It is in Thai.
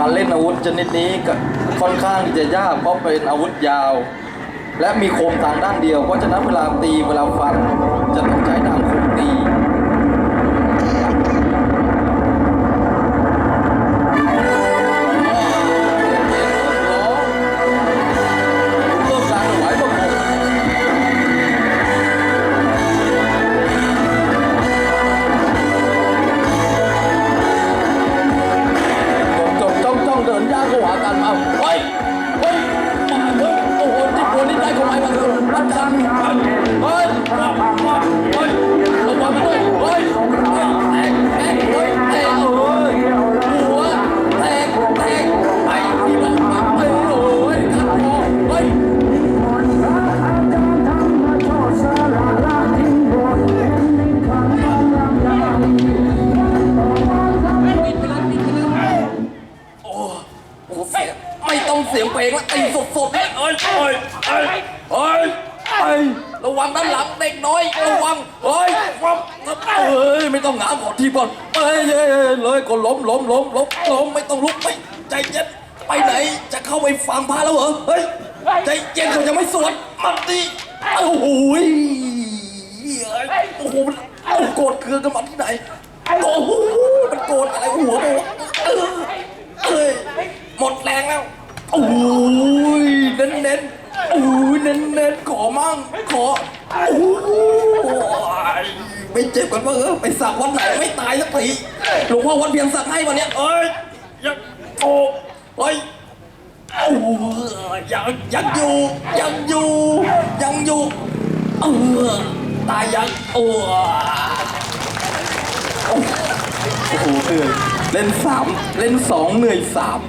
การเล่นอาวุธชนิดนี้ค่อนข้างที่จะยากเพราะเป็นอาวุธยาว และมีคมทางด้านเดียว เพราะฉะนั้นเวลาตีเวลาฟัน นย่าหัวกันมาเฮ้ย โหเสียงไม่ต้องเสียงเพลงแล้วตีสดๆเลยเอ้ยเอ้ยเอ้ยเอ้ยเอ้ยระวังด้านหลังเด็กน้อยระวังเฮ้ยวับเอ้ยไม่ต้องหงามขอทีก่อนเอ้ยเอ้ยเอ้ยเลยก็ล้มล้มล้มล้มล้มไม่ต้องลุกไม่ใจเย็นไปไหนจะเข้าไปฟังพระแล้วเหรอเฮ้ยใจเย็นเขาจะไม่สวดมันดีโอ้โหยเอ้ยโอ้โหมันเอาโกรธเคืองกันมาที่ไหนโอ้โหมันโกรธอะไรหัวโมเออ เอ้ยหมดแรงแล้ว โอ้ยเน้นเน้นๆโอ้ยเน้นเน้นๆขอมั่งขอโอ้ยไม่เจ็บกันวะเออไปสักวันไหนไม่ตายสักทีหลวงพ่อวันเพียงสักให้วันเนี้ยเอ้ยยังโอ้เฮ้ยโอ้ยยังยังอยู่ยังอยู่ยังอยู่เออตายยังโอ้โอ้โหเหนื่อยเล่นสามเล่นสองเหนื่อยสาม